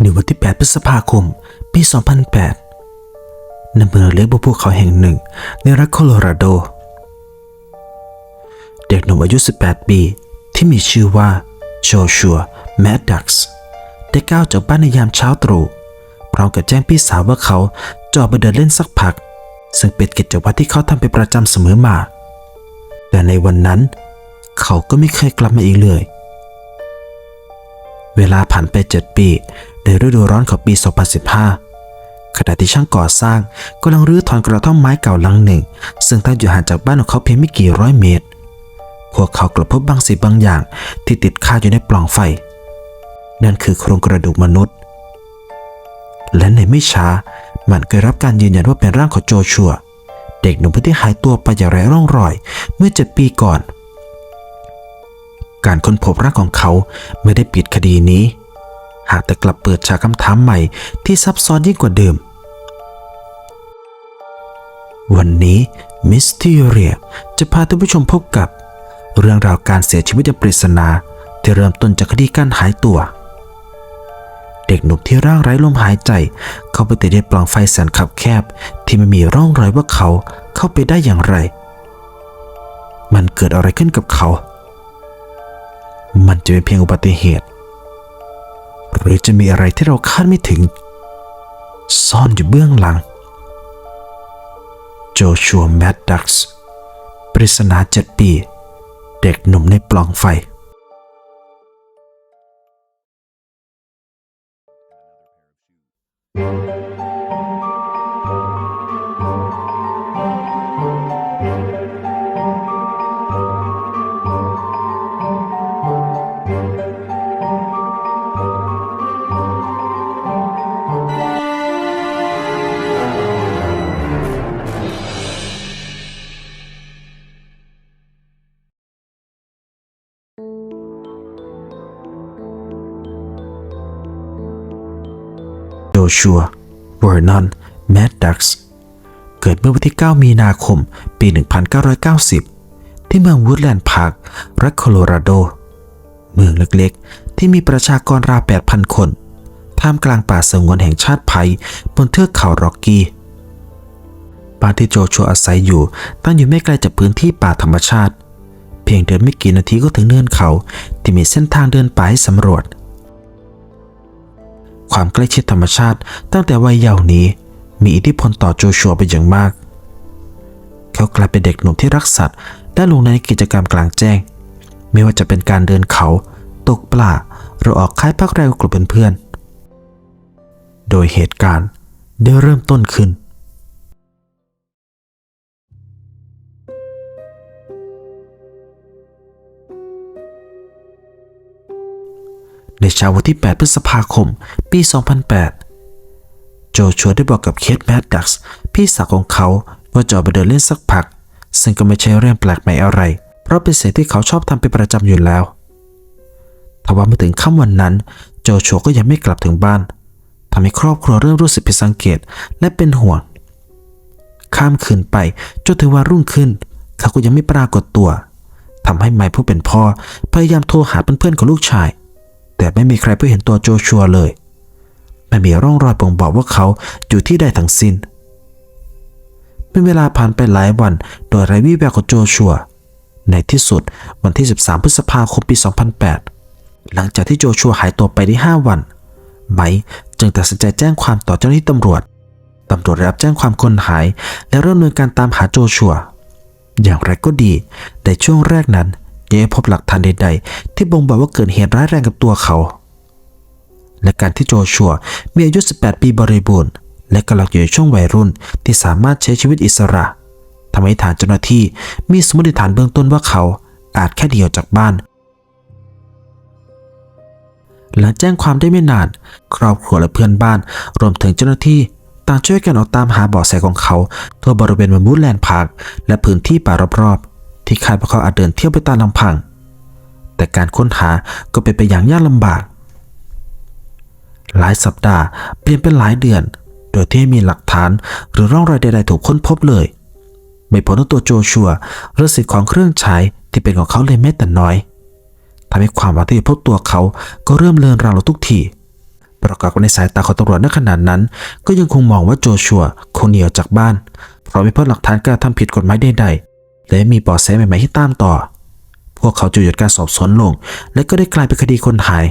ในวันที่ 8 พฤษภาคม ปี 2008 ในเมืองเล็กบนภูเขาแห่งหนึ่ง ในรัฐโคโลราโด เด็กหนุ่มอายุ 18 ปี ที่มีชื่อว่าโจชัวแมดดักส์ได้ก้าวจากบ้านในยามเช้าตรู่พร้อมกับแจ้งพี่สาวว่าเขาจะออกไปเดินเล่นสักพัก ซึ่งเป็นกิจวัตรที่เขาทำเป็นประจำเสมอมา แต่ในวันนั้น เขาก็ไม่เคยกลับมาอีกเลย เวลาผ่านไป7ปี ในฤดูร้อนของปี 2015 ขณะที่ช่างก่อสร้างกำลังรื้อถอนกระท่อมไม้เก่าหลังหนึ่ง ซึ่งตั้งอยู่ห่างจากบ้านของเขาเพียงไม่กี่ร้อยเมตร พวกเขากลับพบบางสิ่งบางอย่างที่ติดคาอยู่ในปล่องไฟ นั่นคือโครงกระดูกมนุษย์ และในไม่ช้ามันก็รับการยืนยันว่าเป็นร่างของโจชัว เด็กหนุ่มที่หายตัวไปอย่างไร้ร่องรอย เมื่อเจ็ดปีก่อน การค้นพบร่างของเขาไม่ได้ปิดคดีนี้ หากแต่กลับเปิดฉากคำถามใหม่ที่ซับซ้อนยิ่งกว่าเดิม วันนี้มิสทีเรียจะพาท่านผู้ชมพบกับ เรื่องราวการเสียชีวิตอย่างปริศนาที่เริ่มต้นจากคดีการหายตัว เด็กหนุ่มที่ร่างไร้ลมหายใจ เข้าไปติดในปล่องไฟแสนคับแคบ ที่ไม่มีร่องรอยว่าเขาเข้าไปได้อย่างไร มันเกิดอะไรขึ้นกับเขา มันจะเป็นเพียงอุบัติเหตุ หรือจะมีอะไรที่เราคาดไม่ถึง ซ่อนอยู่เบื้องหลัง โจชัวแมดดักส์ปริศนาเจ็ดปี เด็กหนุ่มในปล่องไฟโจ ชัวเวอร์นอนแมดดักส์เกิดเมื่อวันที่ 9 มีนาคม ปี 1990 ที่เมืองวูดแลนด์พาร์ค รัฐโคโลราโด เมืองเล็กๆ ที่มีประชากรราว 8,000 คน ท่ามกลางป่าสงวนแห่งชาติไพบนเทือกเขาร็อกกี้บ้านที่โจชัวอาศัยอยู่ ตั้งอยู่ไม่ไกลจากพื้นที่ป่าธรรมชาติ เพียงเดินไม่กี่นาทีก็ถึงเนินเขาที่มีเส้นทางเดินป่าให้สำรวจ ความใกล้ชิดธรรมชาติ ตั้งแต่วัยเยาว์นี้ มีอิทธิพลต่อโจชัวเป็นอย่างมาก เขากลายเป็นเด็กหนุ่มที่รักสัตว์และลงในกิจกรรมกลางแจ้ง ไม่ว่าจะเป็นการเดินเขา ตกปลาหรือออกค่ายพักแรมกับกลุ่มเพื่อนๆโดยเหตุการณ์ได้เริ่มต้นขึ้น ในเช้าวันที่ 8 พฤษภาคม ปี 2008 โจชัวได้บอกกับเคทแมดดักส์พี่สาวของเขาว่าจะออกไปเดินเล่นสักพัก ซึ่งก็ไม่ใช่เรื่องแปลกใหม่อะไร เพราะเป็นสิ่งที่เขาชอบทำเป็นประจำอยู่แล้วทว่าเมื่อถึงค่ำวันนั้น โจชัวก็ยังไม่กลับถึงบ้านทำให้ครอบครัวเริ่มรู้สึกผิดสังเกตและเป็นห่วง ข้ามคืนไปจนถึงวันรุ่งขึ้น เขาก็ยังไม่ปรากฏตัวทำให้ไมค์ผู้เป็นพ่อพยายามโทรหาเพื่อนๆของลูกชาย แต่ไม่มีใครเพื่อเห็นตัวโจชัวเลย ไม่มีร่องรอยบ่งบอกว่าเขาอยู่ที่ใดทั้งสิ้นเป็นเวลาผ่านไปหลายวัน โดยไร้วี่แววของโจชัว ในที่สุดวันที่ 13 พฤษภาคมปี 2008 หลังจากที่โจชัวหายตัวไปได้ 5 วัน ไมค์จึงตัดสินใจแจ้งความต่อเจ้าหน้าที่ตำรวจ ตำรวจรับแจ้งความคนหาย และเริ่มดำเนินการตามหาโจชัว อย่างไรก็ดี ในช่วงแรกนั้น ยังไม่พบหลักฐานใดๆ ที่บ่งบอกว่าเกิดเหตุร้ายแรงกับตัวเขา และการที่โจชัวมีอายุ 18 ปีบริบูรณ์ และกำลังอยู่ในช่วงวัยรุ่นที่สามารถใช้ชีวิตอิสระทำให้ฐานเจ้าหน้าที่มีสมมติฐานเบื้องต้นว่าเขาอาจแค่เดียวจากบ้านหลังแจ้งความได้ไม่นาน ครอบครัวและเพื่อนบ้าน รวมถึงเจ้าหน้าที่ต่างช่วยกันออกตามหาเบาะแสของเขา ทั่วบริเวณมืองบูแลนด์พาร์คและพื้นที่ป่ารอบๆ ที่คาดว่าเขาอาจเดินเที่ยวไปตามลำพัง แต่การค้นหาก็เป็นไปอย่างยากลำบาก หลายสัปดาห์เปลี่ยนเป็นหลายเดือน โดยที่ไม่มีหลักฐานหรือร่องรอยใดๆถูกค้นพบเลย ไม่พบตัวโจชัวหรือสิ่งของเครื่องใช้ที่เป็นของเขาเลยแม้แต่น้อยทำให้ความหวังที่จะพบตัวเขาก็เริ่มเลือนรางลงทุกทีประกอบกับในสายตาของตำรวจณขณะนั้น ก็ยังคงมองว่าโจชัวคงหนีออกจากบ้านเพราะไม่พบหลักฐานการทำผิดกฎหมายใดๆ และไม่มีเบาะแสใหม่ๆให้ตามต่อ พวกเขาจึงหยุดการสอบสวนลง และก็ได้กลายเป็นคดีคนหาย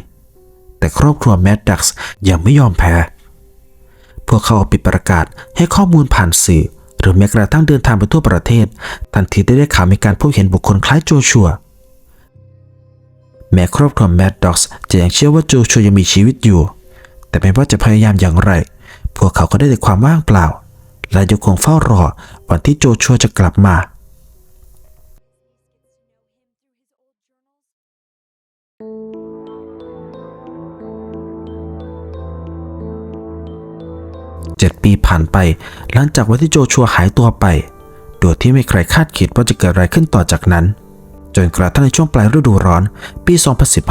แต่ครอบครัวแมดดักส์ยังไม่ยอมแพ้ พวกเขาปิดประกาศให้ข้อมูลผ่านสื่อ หรือแม้กระทั่งเดินทางไปทั่วประเทศ ทันทีที่ได้ข่าวมีการพบเห็นบุคคลคล้ายโจชัวแม้ครอบครัวแมดด็อกส์จะยังเชื่อว่าโจชัวยังมีชีวิตอยู่ แต่ไม่ว่าจะพยายามอย่างไร พวกเขาก็ได้แต่ความว่างเปล่า และยังคงเฝ้ารอวันที่โจชัวจะกลับมา เจ็ดปีผ่านไป หลังจากวันที่โจชัวหายตัวไป โดยที่ไม่ใครคาดคิดว่าจะเกิดอะไรขึ้นต่อจากนั้น จนกระทั่งในช่วงปลายฤดูร้อน ปี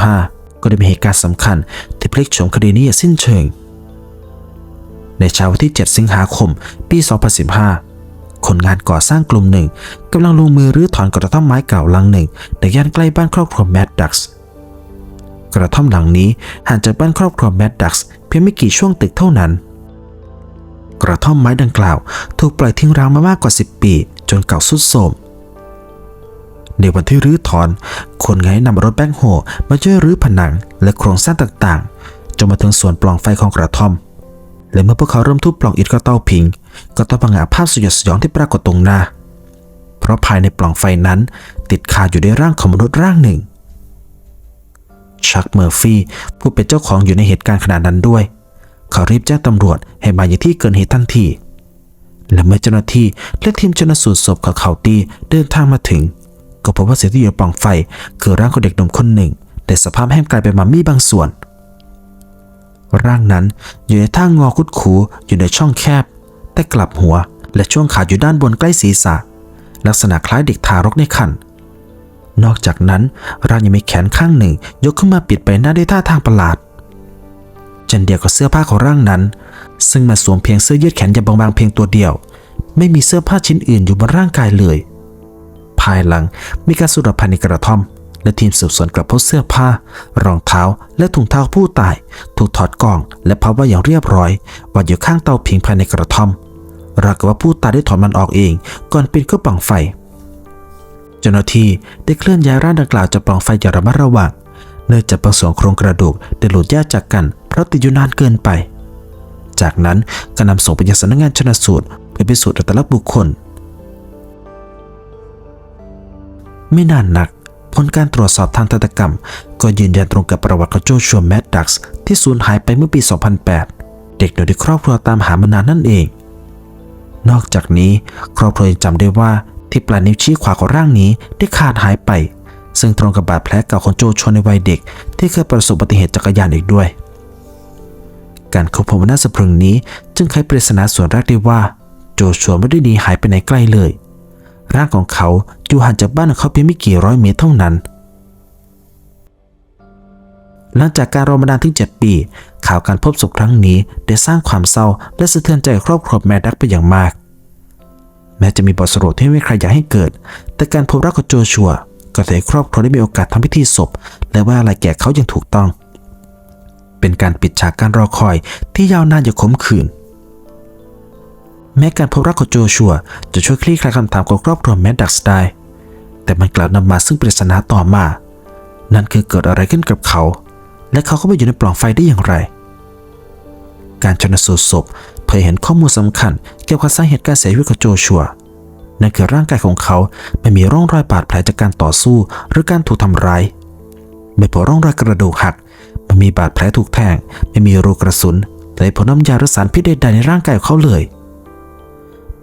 2015 ก็ได้มีเหตุการณ์สำคัญที่พลิกโฉมคดีนี้อย่างสิ้นเชิง ในเช้าวันที่ 7 สิงหาคม ปี 2015 คนงานก่อสร้างกลุ่มหนึ่งกำลังลงมือรื้อถอนกระท่อมไม้เก่าหลังหนึ่งในย่านใกล้บ้านครอบครัวแมดดักส์กระท่อมหลังนี้ห่างจากบ้านครอบครัวแมดดักส์เพียงไม่กี่ช่วงตึกเท่านั้น กระท่อมไม้ดังกล่าว ถูกปล่อยทิ้งร้างมามากกว่า 10 ปี จนเก่าสุดโทรมในวันที่รื้อถอน คนงานนำรถแบ็คโฮมาช่วยรื้อผนังและโครงสร้างต่างๆ จนมาถึงส่วนปล่องไฟของกระท่อม และเมื่อพวกเขาเริ่มทุบปล่องอิฐก็เต้าพิง ก็ต้องพังอาจภาพสยดสยองที่ปรากฏตรงหน้า เพราะภายในปล่องไฟนั้น ติดคาอยู่ในร่างของมนุษย์ร่างหนึ่ง ชักเมอร์ฟี่ผู้เป็นเจ้าของอยู่ในเหตุการณ์ขณะนั้นด้วย เขารีบแจ้งตำรวจให้มาอย่างที่เกิดเหตุทันที และเมื่อเจ้าหน้าที่และทีมชนสูตรศพของเขาตีเดินทางมาถึง ก็พบว่าสิ่งที่อยู่ปล่องไฟ คือร่างของเด็กหนุ่มคนหนึ่ง แต่สภาพแห้งกลายเป็นมัมมี่บางส่วน ร่างนั้นอยู่ในท่างอคุดคูอยู่ในช่องแคบ แต่กลับหัวและช่วงขาอยู่ด้านบนใกล้ศีรษะ ลักษณะคล้ายเด็กทารกในครรภ์นอกจากนั้นร่างยังมีแขนข้างหนึ่ง ยกขึ้นมาปิดใบหน้าด้วยท่าทางประหลาด เช่นเดียวกับเสื้อผ้าของร่างนั้น ซึ่งมาสวมเพียงเสื้อยืดแขนยาวบางๆเพียงตัวเดียว ไม่มีเสื้อผ้าชิ้นอื่นอยู่บนร่างกายเลย ภายหลังมีการสูดภายในกระท่อม และทีมสืบสวนกลับพบเสื้อผ้า รองเท้า และถุงเท้าผู้ตาย ถูกถอดกล่อง และพับไว้อย่างเรียบร้อยวางอยู่ข้างเตาผิงภายในกระท่อมราวกับว่าผู้ตายได้ถอดมันออกเอง ก่อนปีนเข้าปล่องไฟเจ้าหน้าที่ได้เคลื่อนย้ายร่างดังกล่าวจากปล่องไฟอย่างระมัดระวังเนื่องจากบางส่วนโครงกระดูกได้หลุดแยกจากกัน ราะติดอยู่นานเกินไป จากนั้นก็นำส่งไปยังสำนักงานชนสูตรเพื่อพิสูจน์อัตลักษณ์บุคคล ไม่นานนัก ผลการตรวจสอบทางทันตกรรม ก็ยืนยันตรงกับประวัติของโจชัวแมดดักส์ที่สูญหายไปเมื่อปี 2008 เด็กโดยที่ครอบครัวตามหามานานนั่นเอง นอกจากนี้ครอบครัวยังจำได้ว่าที่ปลายนิ้วชี้ขวาของร่างนี้ได้ขาดหายไปซึ่งตรงกับบาดแผลเก่าของโจชัวในวัยเด็ก ที่เคยประสบอุบัติเหตุจักรยานอีกด้วย การค้นพบน่าสะพรึงนี้ จึงไขปริศนาส่วนแรกได้ว่า โจชัวไม่ได้หนีหายไปไหนไกลเลย ร่างของเขาอยู่ห่างจากบ้านของเขาเพียงไม่กี่ร้อยเมตรเท่านั้น หลังจากการรอมานานถึง 7 ปี ข่าวการพบศพครั้งนี้ได้สร้างความเศร้าและสะเทือนใจครอบครัวแมดดักไปอย่างมาก แม้จะมีบทสรุปที่ไม่ใครอยากให้เกิด แต่การพบรักของโจชัวก็ทำให้ครอบครัวได้มีโอกาสทำพิธีศพ และไว่าอะไรแก่เขาอย่างถูกต้อง เป็นการปิดฉากการรอคอยที่ยาวนานอย่างขมขื่นแม้การพบรักของโจชัวจะช่วยคลี่คลายคำถามของครอบครัวแมดดักส์ได้ แต่มันกลับนำมาซึ่งปริศนาต่อมา นั่นคือเกิดอะไรขึ้นกับเขา และเขาเข้าไปอยู่ในปล่องไฟได้อย่างไร การชนสูตรศพเผยเห็นข้อมูลสำคัญเกี่ยวกับสาเหตุการเสียชีวิตของโจชัว นั่นคือร่างกายของเขาไม่มีร่องรอยบาดแผลจากการต่อสู้หรือการถูกทำร้ายไม่พบร่องรอยกระดูกหัก ไม่มีบาดแผลถูกแทงไม่มีรูกระสุนและไม่พบน้ำยาหรือสารพิษใดๆในร่างกายของเขาเลย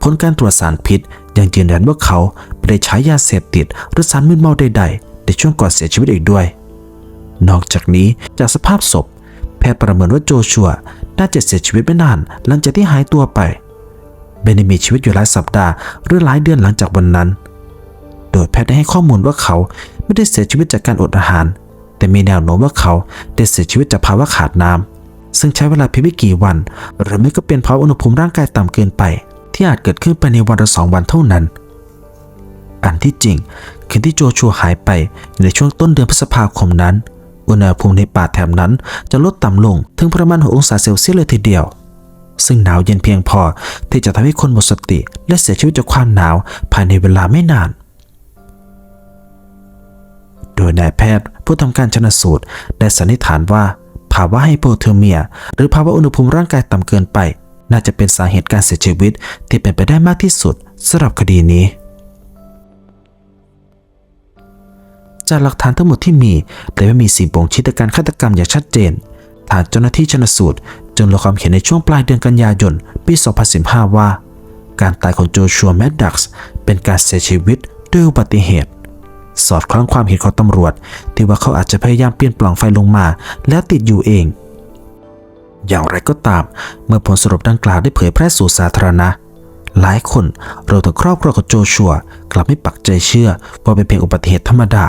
ผลการตรวจสารพิษยังยืนยันว่าเขาไม่ได้ใช้ยาเสพติดหรือสารมึนเมาใดๆ ในช่วงก่อนเสียชีวิตอีกด้วย นอกจากนี้จากสภาพศพ แพทย์ประเมินว่าโจชัวน่าจะเสียชีวิตไม่นาน หลังจากที่หายตัวไปไม่ได้มีชีวิตอยู่หลายสัปดาห์หรือหลายเดือนหลังจากวันนั้น โดยแพทย์ได้ให้ข้อมูลว่าเขาไม่ได้เสียชีวิตจากการอดอาหาร แต่มีแนวโน้มว่าเขาได้เสียชีวิตจากภาวะขาดน้ำซึ่งใช้เวลาเพียงไม่กี่วัน หรือไม่ก็เป็นเพราะอุณหภูมิร่างกายต่ำเกินไป ที่อาจเกิดขึ้นภายในวันหรือสองวันเท่านั้น อันที่จริง คืนที่โจชัวหายไปในช่วงต้นเดือนพฤษภาคมนั้น อุณหภูมิในป่าแถบนั้นจะลดต่ำลงถึงประมาณ6องศาเซลเซียสเลยทีเดียวซึ่งหนาวเย็นเพียงพอที่จะทำให้คนหมดสติ และเสียชีวิตจากความหนาวภายในเวลาไม่นาน โดยนายแพทย์ ผู้ทำการชนสูตรได้สันนิษฐานว่า ภาวะไฮโปเทอร์เมีย หรือภาวะอุณหภูมิร่างกายต่ำเกินไป น่าจะเป็นสาเหตุการเสียชีวิตที่เป็นไปได้มากที่สุดสำหรับคดีนี้ จากหลักฐานทั้งหมดที่มีแต่ไม่มีสิ่งบ่งชี้ต่อการฆาตกรรมอย่างชัดเจนทางเจ้าหน้าที่ชนสูตรจนลงความเห็นในช่วงปลายเดือนกันยายนปี 2015 ว่า การตายของโจชัวแมดดักส์เป็นการเสียชีวิตด้วยอุบัติเหตุ สอดคล้องความเห็นของตำรวจ ที่ว่าเขาอาจจะพยายามเปลี่ยนปล่องไฟลงมา แล้วติดอยู่เอง อย่างไรก็ตาม เมื่อผลสรุปดังกล่าวได้เผยแพร่สู่สาธารณะ หลายคนรวมถึงครอบครัวของโจชัว กลับไม่ปักใจเชื่อว่าเป็นเพียงอุบัติเหตุธรรมดา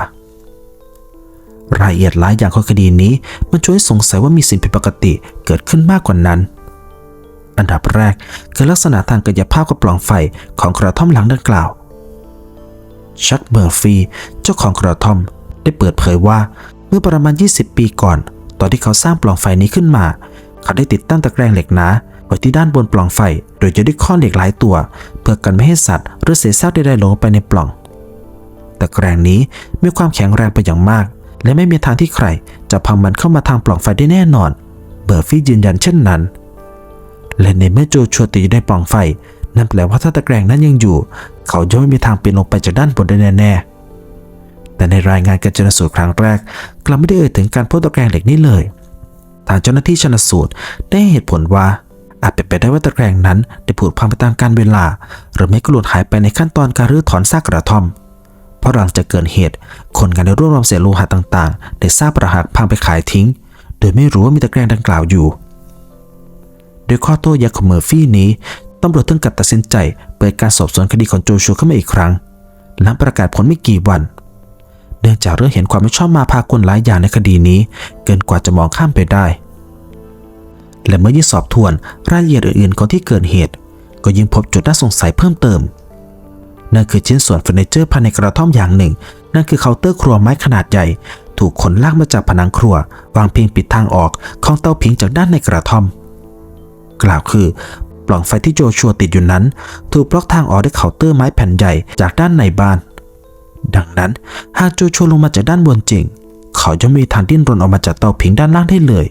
รายละเอียดหลายอย่างของคดีนี้ มันช่วยสงสัยว่ามีสิ่งผิดปกติเกิดขึ้นมากกว่านั้น อันดับแรกคือลักษณะทางกายภาพกับปล่องไฟของกระท่อมหลังดังกล่าว ชักเมอร์ฟีเจ้าของกระท่อม ได้เปิดเผยว่าเมื่อประมาณ 20 ปีก่อน ตอนที่เขาสร้างปล่องไฟนี้ขึ้นมา เขาได้ติดตั้งตะแกรงเหล็กหนาไว้ที่ด้านบนปล่องไฟ โดยจะด้วยข้อเหล็กหลายตัว เพื่อกันไม่ให้สัตว์หรือเศษซากใดๆหลงไปในปล่อง ตะแกรงนี้มีความแข็งแรงไปอย่างมาก และไม่มีทางที่ใคร จะพังมันเข้ามาทางปล่องไฟได้แน่นอน เบอร์ฟี่ยืนยันเช่นนั้น และในเมื่อโจชัวติอยู่ในปล่องไฟนั่นแปลว่าถ้าตะแกรงนั้นยังอยู่ เขาจะไม่มีทางปีนลงไปจากด้านบนได้แน่ๆแต่ในรายงานการชนสูตรครั้งแรก กลับไม่ได้เอ่ยถึงการพบตะแกรงเหล็กนี้เลย ทางเจ้าหน้าที่ชนสูตรได้เหตุผลว่าอาจเป็นไปได้ว่าตะแกรงนั้นได้ผุพังไปตามกาลเวลา หรือไม่ก็หลุดหายไปในขั้นตอนการรื้อถอนซากกระท่อม เพราะหลังจากเกิดเหตุ คนงานได้รวบรวมเศษโลหะต่างๆ ได้ซากประหักพังไปขายทิ้ง โดยไม่รู้ว่ามีตะแกรงดังกล่าวอยู่ โดยข้อโต้แย้งของเมอร์ฟี่นี้ตำรวจถึงกับตัดสินใจ เปิดการสอบสวนคดีของโจชัวขึ้นมาอีกครั้ง หลังประกาศผลไม่กี่วัน เนื่องจากเรื่องเห็นความไม่ชอบมาพากลหลายอย่างในคดีนี้ เกินกว่าจะมองข้ามไปได้ และเมื่อยิ่งสอบทวนรายละเอียดอื่นๆของที่เกิดเหตุ ก็ยิ่งพบจุดน่าสงสัยเพิ่มเติม นั่นคือชิ้นส่วนเฟอร์นิเจอร์ภายในกระท่อมอย่างหนึ่ง นั่นคือเคาน์เตอร์ครัวไม้ขนาดใหญ่ ถูกขนลากมาจากผนังครัว วางเพียงปิดทางออกของเตาผิงจากด้านในกระท่อมกล่าวคือ ปล่องไฟที่โจชัวติดอยู่นั้น ถูกบล็อกทางออกด้วยเคาน์เตอร์ไม้แผ่นใหญ่จากด้านในบ้าน ดังนั้นหากโจชัวลงมาจากด้านบนจริง เขาจะไม่มีทางดิ้นรนออกมาจากเตาผิงด้านล่างได้เลย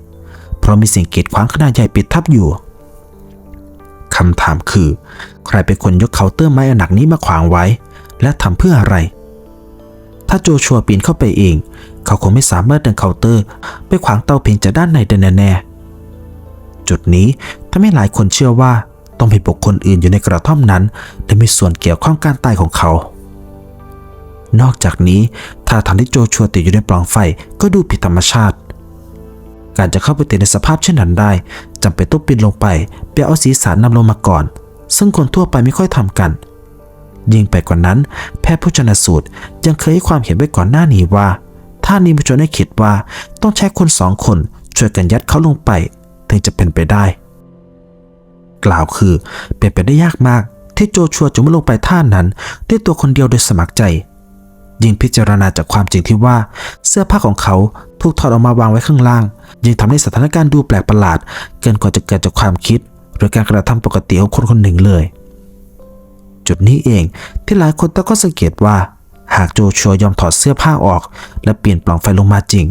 เพราะมีสิ่งกีดขวางขนาดใหญ่ปิดทับอยู่คำถามคือ ใครเป็นคนยกเคาน์เตอร์ไม้อันหนักนี้มาขวางไว้ และทำเพื่ออะไร ถ้าโจชัวปีนเข้าไปเอง เขาคงไม่สามารถเดินเคาน์เตอร์ ไปขวางเตาผิงจากด้านในได้แน่จุดนี้ ทำให้หลายคนเชื่อว่าต้องมีบุคคลอื่นอยู่ในกระท่อมนั้นและมีส่วนเกี่ยวข้องการตายของเขา นอกจากนี้ถ้าทางที่โจชัวติดอยู่ในปล่องไฟก็ดูผิดธรรมชาติ การจะเข้าไปติดในสภาพเช่นนั้นได้จำเป็นต้องปีนลงไปเพื่อเอาศีรษะนำลงมาก่อน ซึ่งคนทั่วไปไม่ค่อยทำกัน ยิ่งไปกว่านั้น แพทย์ผู้ชนสูตรยังเคยให้ความเห็นไว้ก่อนหน้านี้ว่าถ้านี้มาจนให้คิดว่าต้องใช้คนสองคนช่วยกันยัดเขาลงไป ถึงจะเป็นไปได้ กล่าวคือ เป็นไปได้ยากมาก ที่โจชัวจะไม่ลงไปท่านั้นด้วยตัวคนเดียวโดยสมัครใจ ยิ่งพิจารณาจากความจริงที่ว่า เสื้อผ้าของเขาถูกถอดออกมาวางไว้ข้างล่าง ยิ่งทำให้สถานการณ์ดูแปลกประหลาด เกินกว่าจะเกิดจากความคิด หรือการกระทำปกติของคนคนหนึ่งเลย จุดนี้เองที่หลายคนตั้งข้อสังเกตว่า หากโจชัวยอมถอดเสื้อผ้าออก และเปลี่ยนปล่องไฟลงมาจริง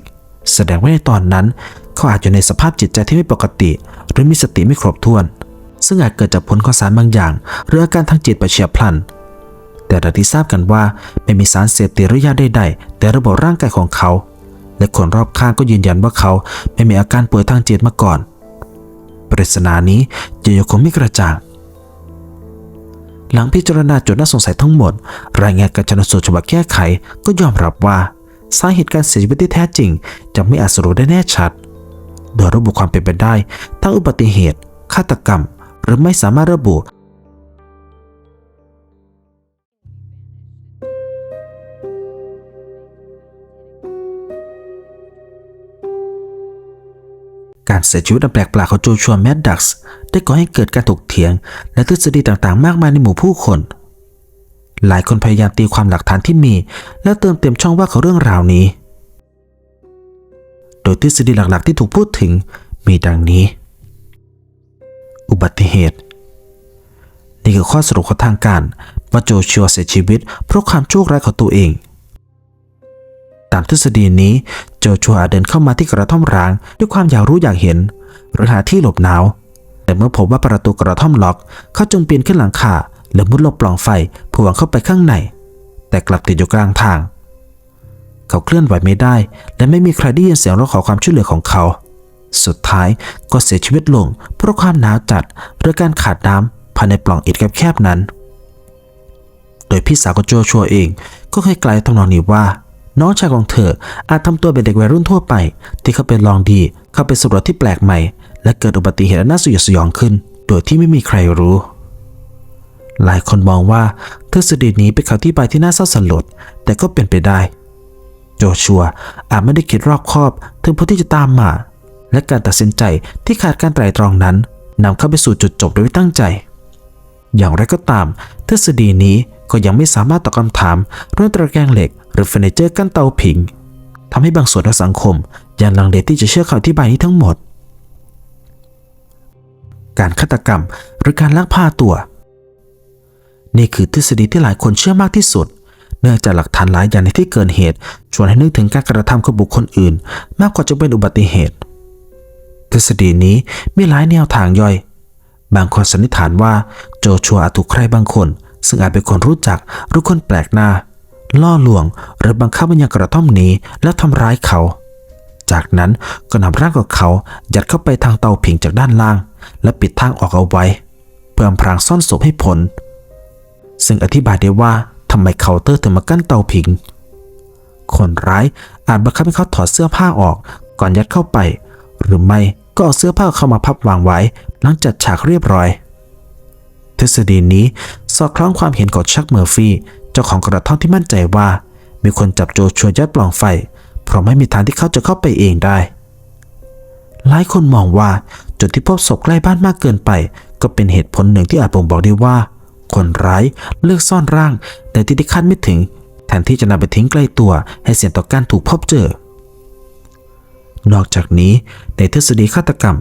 แสดงว่าในตอนนั้นเขาอาจอยู่ในสภาพจิตใจที่ไม่ปกติ หรือมีสติไม่ครบถ้วน ซึ่งอาจเกิดจากผลของสารบางอย่าง หรืออาการทางจิตไปเฉียบพลัน แต่เราที่ทราบกันว่าไม่มีสารเสพติดหรือยาใดๆแต่ระบบร่างกายของเขา และคนรอบข้างก็ยืนยันว่าเขาไม่มีอาการป่วยทางจิตมาก่อน ปริศนานี้จะยังคงไม่กระจ่างหลังพิจารณาจุดน่าสงสัยทั้งหมด รายงานการชนสูตรฉบับแก้ไขก็ยอมรับว่า สาเหตุการเสียชีวิตที่แท้จริง จะไม่อาจสรุปได้แน่ชัด โดยระบุความเป็นไปได้ ทั้งอุบัติเหตุ ฆาตกรรม หรือไม่สามารถระบุ การเสียชีวิตอันแปลกประหลาดของโจชัวแมดดักส์ได้ก่อให้เกิดการถกเถียง และทฤษฎีต่างๆ มากมายในหมู่ผู้คน หลายคนพยายามตีความหลักฐานที่มี และเติมเต็มช่องว่างของเรื่องราวนี้ โดยทฤษฎีหลักๆที่ถูกพูดถึงมีดังนี้ อุบัติเหตุ นี่คือข้อสรุปของทางการว่าโจชัวเสียชีวิตเพราะความโชคร้ายของตัวเอง ตามทฤษฎีนี้โจชัวเดินเข้ามาที่กระท่อมร้าง ด้วยความอยากรู้อยากเห็น หรือหาที่หลบหนาว แต่เมื่อพบว่าประตูกระท่อมล็อก เขาจึงปีนขึ้นหลังคาและมุดหลบปล่องไฟเพื่อหวังเข้าไปข้างใน แต่กลับติดอยู่กลางทาง เขาเคลื่อนไหวไม่ได้ และไม่มีใครได้ยินเสียงร้องขอความช่วยเหลือของเขา สุดท้ายก็เสียชีวิตลงเพราะความหนาวจัดหรือการขาดน้ำภายในปล่องอิฐแคบๆนั้น โดยพี่สาวของโจชัวเองก็เคยกล่าวทำนองนี้ว่า น้องชายของเธออาจทำตัวเป็นเด็กวัยรุ่นทั่วไป ที่เขาไปลองดีเข้าไปสำรวจที่แปลกใหม่ และเกิดอุบัติเหตุนน่าสยดสยองขึ้น โดยที่ไม่มีใครรู้หลายคนมองว่าทฤษฎีนี้เป็นคำที่ไปที่น่าเศร้าสลด แต่ก็เป็นไปได้ โจชัวอาจไม่ได้คิดรอบคอบ ถึงผู้ที่จะตามมา และการตัดสินใจที่ขาดการไตร่ตรองนั้นนำเข้าไปสู่จุดจบโดยไม่ตั้งใจ อย่างไรก็ตาม ทฤษฎีนี้ก็ยังไม่สามารถตอบคำถามเรื่องตะแกรงเหล็ก หรือเฟอร์นิเจอร์กั้นเตาผิงทำให้บางส่วนของสังคมยังลังเลที่จะเชื่อคำอธิบายนี้ทั้งหมด การฆาตกรรมหรือการลักพาตัว นี่คือทฤษฎีที่หลายคนเชื่อมากที่สุด เนื่องจากหลักฐานหลายอย่างในที่เกิดเหตุ ชวนให้นึกถึงการกระทำของบุคคลอื่น มากกว่าจะเป็นอุบัติเหตุ ทฤษฎีนี้มีหลายแนวทางย่อย บางคนสันนิษฐานว่าโจชัวอาจถูกใครบางคน ซึ่งอาจเป็นคนรู้จักหรือคนแปลกหน้า ล่อลวงหรือบังคับให้ยังกระท่อมนี้แล้วทำร้ายเขา จากนั้นก็นำร่างของเขายัดเข้าไปทางเตาผิงจากด้านล่าง และปิดทางออกเอาไว้ เพื่ออำพรางซ่อนศพให้พ้นซึ่งอธิบายได้ว่าทำไมเคาน์เตอร์ถึงมากั้นเตาผิง คนร้ายอาจบังคับให้เขาถอดเสื้อผ้าออกก่อนยัดเข้าไป หรือไม่ ก็เอาเสื้อผ้าเข้ามาพับวางไว้ หลังจัดฉากเรียบร้อย ทฤษฎีนี้สอดคล้องความเห็นของชักเมอร์ฟี่ เจ้าของกระท่อมที่มั่นใจว่า มีคนจับโจชัวยัดปล่องไฟ เพราะไม่มีทางที่เขาจะเข้าไปเองได้ หลายคนมองว่าจุดที่พบศพใกล้บ้านมากเกินไป ก็เป็นเหตุผลหนึ่งที่อาจบ่งบอกได้ว่า คนร้ายเลือกซ่อนร่างในที่ที่คาดไม่ถึง แทนที่จะนำไปทิ้งใกล้ตัวให้เสี่ยงต่อการถูกพบเจอ นอกจากนี้ในทฤษฎีฆาตกรรม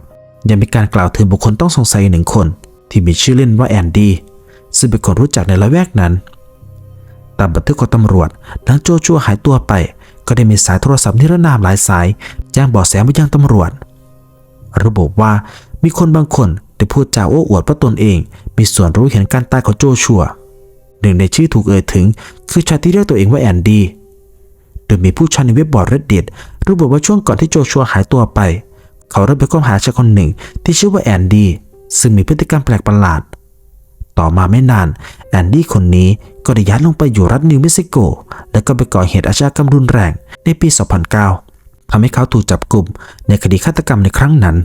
ยังมีการกล่าวถึงบุคคลต้องสงสัยหนึ่งคน ที่มีชื่อเล่นว่าแอนดี้ซึ่งเป็นคนรู้จักในละแวกนั้นตามบันทึกของตำรวจหลังโจชัวหายตัวไป ก็ได้มีสายโทรศัพท์นิรนามหลายสายแจ้งเบาะแสมายังตำรวจ ระบุว่ามีคนบางคนได้พูดจาโอ้อวดว่าตนเอง มีส่วนรู้เห็นการตายของโจชัวหนึ่งในชื่อถูกเอ่ยถึง คือชายที่เรียกตัวเองว่าแอนดี้ โดยมีผู้ใช้ในเว็บบอร์ด Reddit ระบุว่าช่วงก่อนที่โจชัวหายตัวไป เขาเริ่มไปค้นหาชายคนหนึ่งที่ชื่อว่าแอนดี้ซึ่งมีพฤติกรรมแปลกประหลาด ต่อมาไม่นาน แอนดี้คนนี้ก็ได้ย้ายลงไปอยู่รัฐนิวเม็กซิโก และก็ไปก่อเหตุอาชญากรรมรุนแรงในปี 2009 ทำให้เขาถูกจับกลุ่มในคดีฆาตกรรมในครั้งนั้น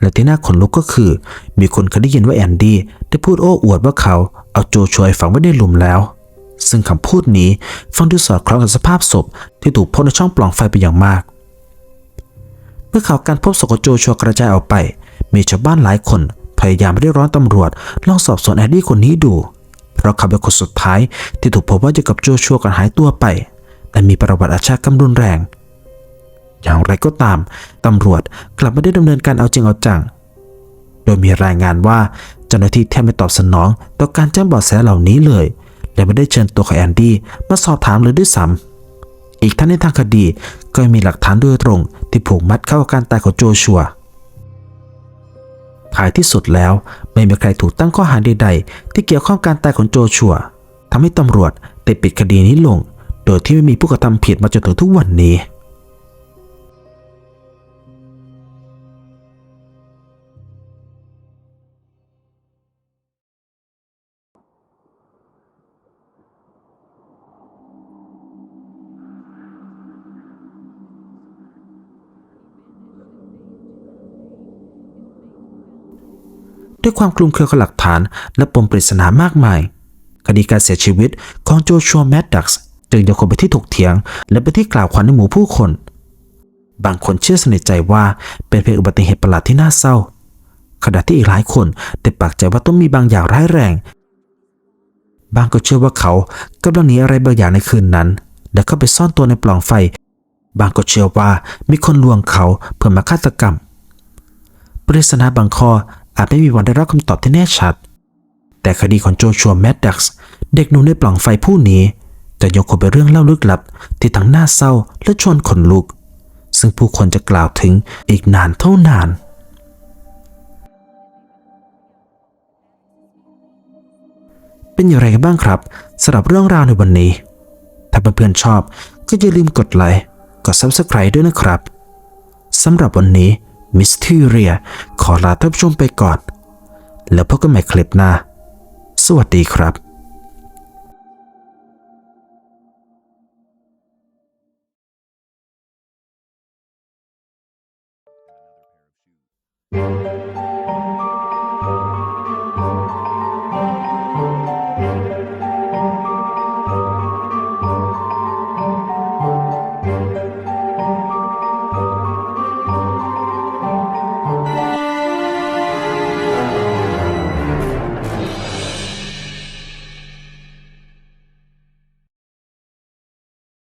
และที่น่าขนลุกก็คือ มีคนเคยได้ยินว่าแอนดี้ได้พูดโอ้อวดว่าเขาเอาโจชัวฝังไว้ในหลุมแล้ว ซึ่งคำพูดนี้ฟังดูสอดคล้องกับสภาพศพที่ถูกพบในช่องปล่องไฟไปอย่างมาก เมื่อข่าวการพบศพโจชัวกระจายออกไป มีชาวบ้านหลายคนพยายามเรียกร้องตำรวจลองสอบสวนแอดดี้คนนี้ดู เพราะเขาเป็นคนสุดท้ายที่ถูกพบว่าอยู่กับโจชัวก่อนหายตัวไป และมีประวัติอาชญากรรมรุนแรง อย่างไรก็ตาม ตำรวจกลับไม่ได้ดำเนินการเอาจริงเอาจัง โดยมีรายงานว่าเจ้าหน้าที่แทบไม่ตอบสนองต่อการแจ้งเบาะแสเหล่านี้เลย และไม่ได้เชิญตัวของแอนดี้มาสอบถามเลยด้วยซ้ำอีกทั้งในทางคดีก็ยังมีหลักฐานโดยตรง ที่ผูกมัดเข้ากับการตายของโจชัวท้ายที่สุดแล้วไม่มีใครถูกตั้งข้อหาใดๆ ที่เกี่ยวข้องการตายของโจชัวทำให้ตำรวจได้ปิดคดีนี้ลง โดยที่ไม่มีผู้กระทำผิดมาจนถึงทุกวันนี้ ด้วยความคลุมเครือกับหลักฐาน และปมปริศนามากมาย คดีการเสียชีวิตของโจชัวแมดดักส์จึงยังคงเป็นที่ถกเถียง และเป็นที่กล่าวขวัญในหมู่ผู้คน บางคนเชื่อสนิทใจว่าเป็นเพียงอุบัติเหตุประหลาดที่น่าเศร้า ขณะที่อีกหลายคนติดปากใจว่าต้องมีบางอย่างร้ายแรง บางก็เชื่อว่าเขากำลังหนีอะไรบางอย่างในคืนนั้น และเข้าไปซ่อนตัวในปล่องไฟ บางก็เชื่อว่ามีคนลวงเขาเพื่อมาฆาตกรรมปริศนาบางข้อ อาจไม่มีวันได้รับคำตอบที่แน่ชัด แต่คดีของโจชัวแมดดักส์เด็กหนุ่มในปล่องไฟผู้นี้ จะยกคงเป็นเรื่องเล่าลึกลับ ที่ทั้งน่าเศร้าและชวนขนลุก ซึ่งผู้คนจะกล่าวถึงอีกนานเท่านานเป็นอย่างไรกันบ้างครับสำหรับเรื่องราวในวันนี้ ถ้าเพื่อนๆชอบก็อย่าลืมกดไลค์ กด Subscribe ด้วยนะครับ สำหรับวันนี้ มิสทีเรีย ขอลาท่านผู้ชมไปก่อน แล้วพบกันใหม่คลิปหน้า สวัสดีครับ